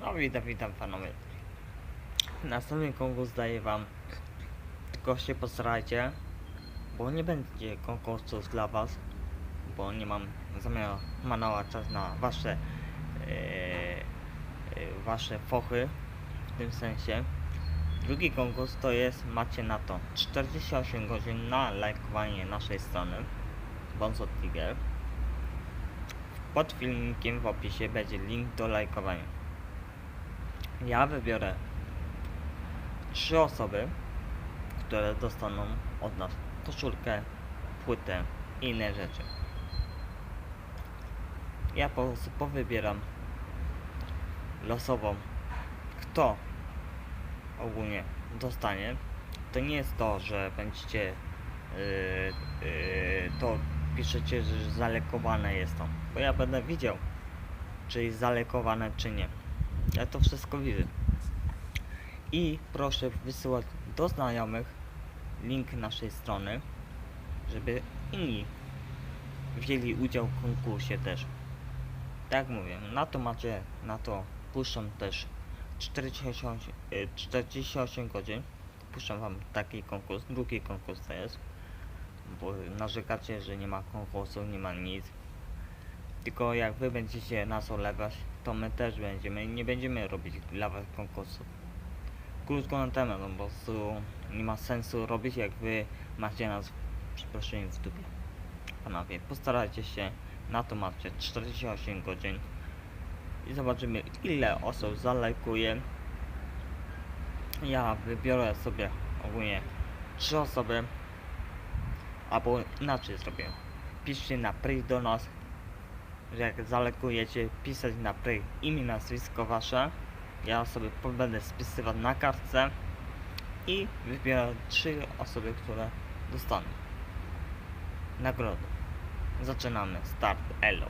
No witam, witam panowie. Następny konkurs daję wam. Tylko się postarajcie, bo nie będzie konkursów dla was, bo nie mam zamiaru manować czas na wasze e, e, wasze fochy w tym sensie. Drugi konkurs to jest, macie na to 48 godzin na lajkowanie naszej strony Bonzo Tiger. Pod filmikiem w opisie będzie link do lajkowania. Ja wybiorę trzy osoby, które dostaną od nas koszulkę, płytę i inne rzeczy. Ja po prostu powybieram losową, kto ogólnie dostanie. To nie jest to, że będziecie yy, yy, to piszecie, że zalekowane jest to. Bo ja będę widział, czy jest zalekowane, czy nie. Ja to wszystko widzę. I proszę wysyłać do znajomych link naszej strony, żeby inni wzięli udział w konkursie też. Tak mówię, na to macie, na to puszczam też 48, y, 48 godzin. Puszczam wam taki konkurs, drugi konkurs to jest. Bo narzekacie, że nie ma konkursu, nie ma nic. Tylko jak wy będziecie nas olewać, to my też będziemy. Nie będziemy robić dla was konkursów. Krótko na temat, no prostu nie ma sensu robić, jak wy macie nas, przepraszam, w dupie. Panowie, postarajcie się, na to macie 48 godzin. I zobaczymy, ile osób zalajkuje. Ja wybiorę sobie ogólnie 3 osoby. Albo inaczej zrobię. Piszcie na pry do nas, że jak zalekujecie, pisać na pry imię, nazwisko wasze. Ja sobie będę spisywać na kartce i wybieram trzy osoby, które dostaną nagrodę. Zaczynamy. Start. Elo.